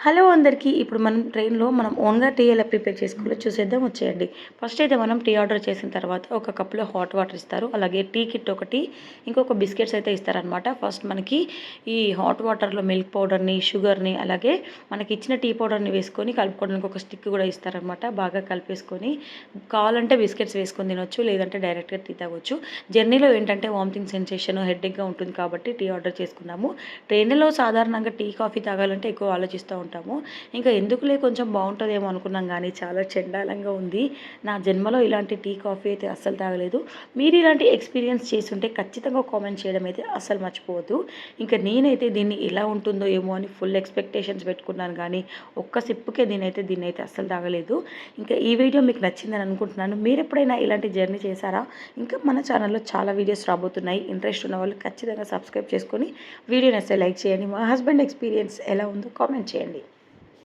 Hello అందరికీ ఇప్పుడు మనం ట్రైన్లో మనం ఓన్గా టీ ఎలా ప్రిపేర్ చేసుకోవాలో చూసేద్దాం వచ్చేయండి. ఫస్ట్ అయితే మనం టీ ఆర్డర్ చేసిన తర్వాత ఒక కప్లో హాట్ వాటర్ ఇస్తారు. అలాగే టీ కిట్ ఒకటి ఇంకొక బిస్కెట్స్ అయితే ఇస్తారనమాట ఫస్ట్ మనకి ఈ హాట్ వాటర్లో మిల్క్ పౌడర్ని షుగర్ని అలాగే మనకి ఇచ్చిన టీ పౌడర్ని వేసుకొని కలుపుకోవడానికి ఒక స్టిక్ కూడా ఇస్తారనమాట బాగా కలిపేసుకొని కావాలంటే బిస్కెట్స్ వేసుకొని తినొచ్చు లేదంటే డైరెక్ట్గా టీ తాగొచ్చు. జర్నీలో ఏంటంటే వామిటింగ్ సెన్సేషన్ హెడ్ఏక్గా ఉంటుంది కాబట్టి టీ ఆర్డర్ చేసుకున్నాము ట్రైన్లో సాధారణంగా టీ కాఫీ తాగాలంటే ఎక్కువ ఆలోచిస్తూ ఉంటాము ఇంకా ఎందుకులే కొంచెం బాగుంటుందేమో అనుకున్నాం కానీ చాలా చెండాలంగా ఉంది. నా జన్మలో ఇలాంటి టీ కాఫీ అయితే అస్సలు తాగలేదు. మీరు ఇలాంటి ఎక్స్పీరియన్స్ చేస్తుంటే ఖచ్చితంగా కామెంట్ చేయడం అయితే అస్సలు మర్చిపోవద్దు. ఇంకా నేనైతే దీన్ని ఎలా ఉంటుందో ఏమో అని ఫుల్ ఎక్స్పెక్టేషన్స్ పెట్టుకున్నాను కానీ ఒక్క సిప్పుకే దీనైతే దీన్ని అయితే అస్సలు తాగలేదు. ఇంకా ఈ వీడియో మీకు నచ్చిందని అనుకుంటున్నాను. మీరు ఎప్పుడైనా ఇలాంటి జర్నీ చేశారా? ఇంకా మన ఛానల్లో చాలా వీడియోస్ రాబోతున్నాయి. ఇంట్రెస్ట్ ఉన్న వాళ్ళు ఖచ్చితంగా సబ్స్క్రైబ్ చేసుకొని వీడియోని వస్తే లైక్ చేయండి. మా హస్బెండ్ ఎక్స్పీరియన్స్ ఎలా ఉందో కామెంట్ చేయండి.